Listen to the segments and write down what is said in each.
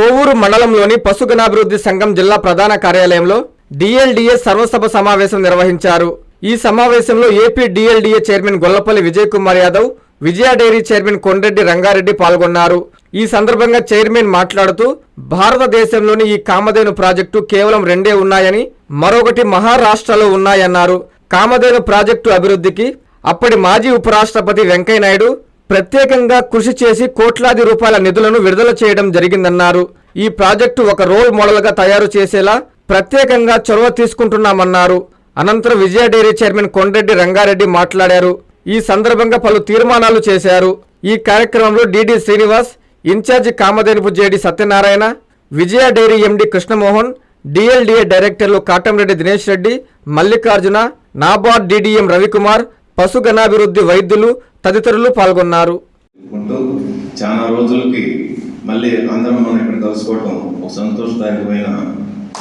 కోవూరు మండలంలోని పశుగణాభివృద్ధి సంఘం జిల్లా ప్రధాన కార్యాలయంలో డిఎల్డిఎస్ సర్వసభ సమావేశం నిర్వహించారు. ఈ సమావేశంలో AP DLDA chairman Gollapalli Vijay Kumar Yadav Vijaya dairy chairman Kondreddy Rangareddy పాల్గొన్నారు. ఈ సందర్భంగా చైర్మన్ మాట్లాడుతూ భారతదేశంలోని ఈ కామధేను ప్రాజెక్టు కేవలం రెండే ఉన్నాయని మరొకటి మహారాష్ట్రలో ఉన్నాయన్నారు. కామధేను ప్రాజెక్టు అభివృద్ధికి అప్పటి మాజీ ఉపరాష్ట్రపతి వెంకయ్యనాయుడు ప్రత్యేకంగా కృషి చేసి కోట్లాది రూపాయల నిధులను విడుదల చేయడం జరిగిందన్నారు. ఈ ప్రాజెక్టు ఒక రోల్ మోడల్గా తయారు చేసేలా ప్రత్యేకంగా చొరవ తీసుకుంటున్నామన్నారు. అనంతరం విజయ డైరీ చైర్మన్ కొండ్రెడ్డి రంగారెడ్డి మాట్లాడారు. ఈ సందర్భంగా పలు తీర్మానాలు చేశారు. ఈ కార్యక్రమంలో DD Srinivas incharge కామధేనుపు JD Satyanarayana Vijaya dairy MD Krishnamohan DLDA డైరెక్టర్లు కాటంరెడ్డి దినేష్ రెడ్డి మల్లికార్జున నాబార్డ్ డిడిఎం రవికుమార్ పశుగణాభివృద్ధి వైద్యులు తదితరులు పాల్గొన్నారు. చాలా రోజులకి మళ్ళీ అందరం మనం ఇక్కడ కలుసుకోవటం ఒక సంతోషదాయకమైన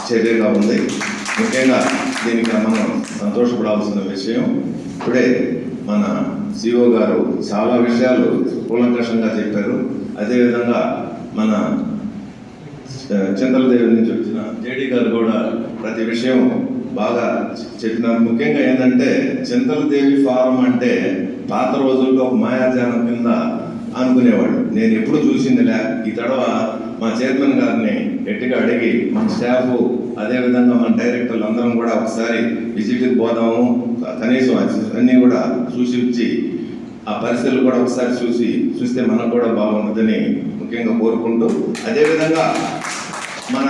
చర్యగా ఉంది ముఖ్యంగా దీనికి మనం సంతోషపడాల్సిన విషయం ఇప్పుడే మన సిఓ గారు చాలా విషయాలు కూలంకషంగా చెప్పారు. అదేవిధంగా మన చింతలదేవి నుంచి వచ్చిన జేడీ గారు కూడా ప్రతి విషయం బాగా చెప్పినారు ముఖ్యంగా ఏంటంటే చింతలదేవి ఫారం అంటే పాత రోజుల్లో ఒక మాయాజాలం కింద అనుకునేవాడు నేను ఎప్పుడు చూసిందిలే. ఈ తడవ మా చైర్మన్ గారిని గట్టిగా అడిగి మన స్టాఫ్ అదేవిధంగా మన డైరెక్టర్లు అందరం కూడా ఒకసారి విజిట్కి పోదాము. కనీసం అన్నీ కూడా చూసి ఆ పరిస్థితులు కూడా ఒకసారి చూసి చూస్తే మనకు కూడా బాగుంటుందని ముఖ్యంగా కోరుకుంటూ అదేవిధంగా మన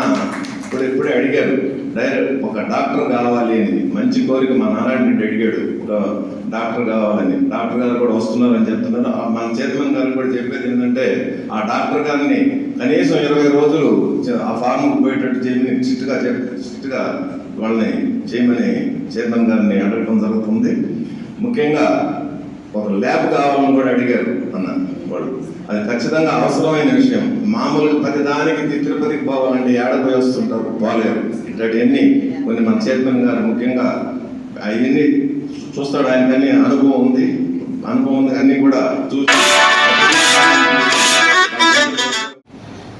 ఇప్పుడు ఎప్పుడే అడిగారు డైరెక్ట్ ఒక డాక్టర్ కావాలి అని మంచి కోరిక మా నారాయణ అడిగాడు ఒక డాక్టర్ కావాలని డాక్టర్ గారు కూడా వస్తున్నారని చెప్తున్నారు. మన చైర్మన్ గారు కూడా చెప్పేది ఏంటంటే ఆ డాక్టర్ గారిని కనీసం ఇరవై రోజులు ఆ ఫార్మ్ పోయేటట్టు చేయమని స్ట్రిక్ట్గా చెప్ స్ట్రిక్ట్గా వాళ్ళని చేయమని చైర్మన్ గారిని అడగడం జరుగుతుంది. ముఖ్యంగా ఒక ల్యాబ్ కావాలని కూడా అడిగారు అన్న వాళ్ళు. అది ఖచ్చితంగా అవసరమైన విషయం. మామూలుగా ప్రతిదానికి తిరుపతికి తి- తిరుపతికి ఏడపోయి వస్తుంటారు పోలేరు ఇట్లాంటివన్నీ కొన్ని మన చైర్మన్ గారు ముఖ్యంగా అవన్నీ చూస్తాడు ఆయనకన్నీ అనుభవం ఉంది. అనుభవం ఉంది కానీ కూడా చూసి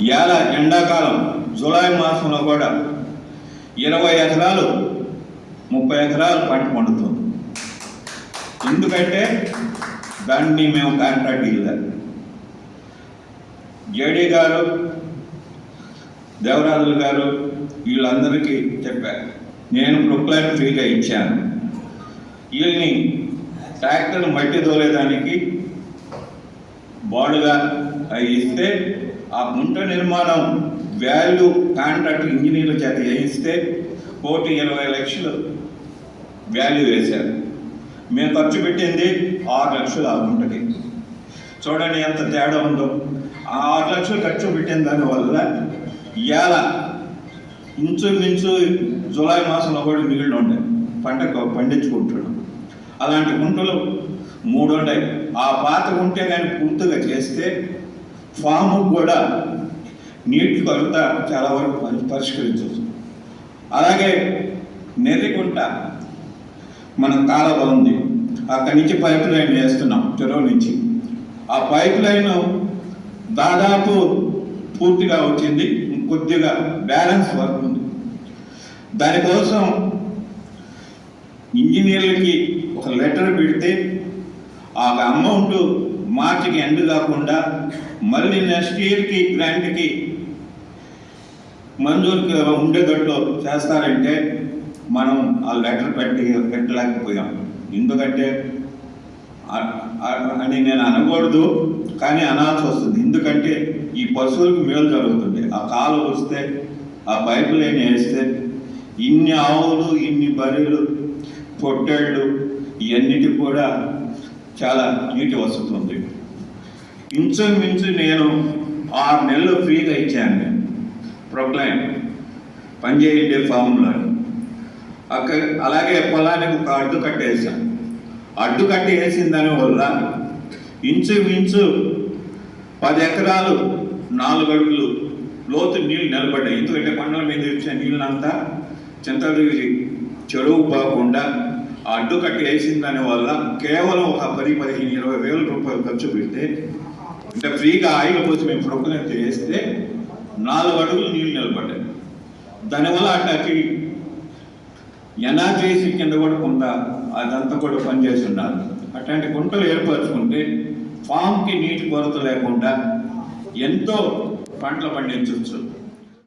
ఇవాళ ఎండాకాలం జూలై మాసంలో కూడా ఇరవై ఎకరాలు ముప్పై ఎకరాలు పంట పండుతుంది. ఎందుకంటే దాన్ని మేము కాంట్రాక్ట్ ఇవ్వాలి జేడీ గారు దేవరాజులు గారు వీళ్ళందరికీ చెప్పారు నేను ప్రొక్లైన్ ఫ్రీగా ఇచ్చాను. వీళ్ళని ట్రాక్టర్ని మట్టి తోలేదానికి బాడుగా అవి ఇస్తే ఆ గుంట నిర్మాణం వాల్యూ కాంట్రాక్ట్ ఇంజనీర్ల చేత వేయిస్తే కోటి ఇరవై లక్షలు వాల్యూ వేశారు. మేము ఖర్చు పెట్టింది ఆరు లక్షలు ఆ గుంటకి. చూడండి ఎంత తేడా ఉందో. ఆ ఆరు లక్షలు ఖర్చు పెట్టిన దానివల్ల ఇవాళ ఇంచుమించు జూలై మాసంలో కూడా మిగిలిన ఉండే పంట పండించుకుంటాడు అలాంటి గుంటలు మూడు ఉంటాయి. ఆ పాత ఉంటే కానీ పూర్తిగా చేస్తే ఫాము కూడా నీటి కొరత చాలా వరకు పరి- పరిష్కరించవచ్చు. అలాగే నెర్రిగుంట మన కాలువ ఉంది. అక్కడి నుంచి పైప్ లైన్ వేస్తున్నాం చెరువు నుంచి. ఆ పైప్ లైన్ దాదాపు పూర్తిగా వచ్చింది. కొద్దిగా బ్యాలెన్స్ వర్క్ ఉంది. దానికోసం ఇంజనీర్లకి ఒక లెటర్ పెడితే ఆ అమౌంట్ మార్చికి ఎండ్ కాకుండా మళ్ళీ నెక్స్ట్ ఇయర్కి గ్రాంట్కి మంజూరుకి ఉండేటట్లు చేస్తారంటే మనం ఆ లెటర్ పెట్టి పెట్టలేకపోయాం. ఎందుకంటే అని నేను అనకూడదు. కానీ అనాల్సి వస్తుంది. ఎందుకంటే ఈ పశువులకు మేలు జరుగుతుంది. ఆ కాలు వస్తే ఆ పైపు లైన్ వేస్తే ఇన్ని ఆవులు ఇన్ని బర్రెలు పొట్టేళ్ళు ఇవన్నిటికి కూడా చాలా నీటి వస్తుంది. ఇంచుమించు నేను ఆరు నెలలు ఫ్రీగా ఇచ్చాను నేను. ప్రొక్లైన్. పనిచేయండి ఫామ్లో అక్కడ అలాగే పొలానికి ఒక అడ్డు కట్టేసాను అడ్డు కట్టి వేసిన దాని వల్ల ఇంచుమించు పది ఎకరాలు నాలుగు అడుగులు లోతు నీళ్ళు నిలబడ్డాయి. ఎందుకంటే కొండల మీద వచ్చే నీళ్ళంతా చింతగిరి చెరువు పోకుండా అడ్డు కట్టి వేసిన దాని వల్ల కేవలం ఒక పది పదిహేను ఇరవై వేల రూపాయలు ఖర్చు పెడితే అంటే ఫ్రీగా ఆయిల్ పోసి మేము ప్రొక్లైన్ వేస్తే నాలుగు అడుగులు నీళ్ళు నిలబడ్డాయి. దానివల్ల అట్లాకి ఎన్ఆర్జీసీ కింద కూడా కొంత అదంతా కూడా పనిచేస్తున్నారు. అట్లాంటి గుంటలు ఏర్పరచుకుంటే ఫామ్కి నీటి కొరత లేకుండా ఎంతో పంటలు పండించవచ్చు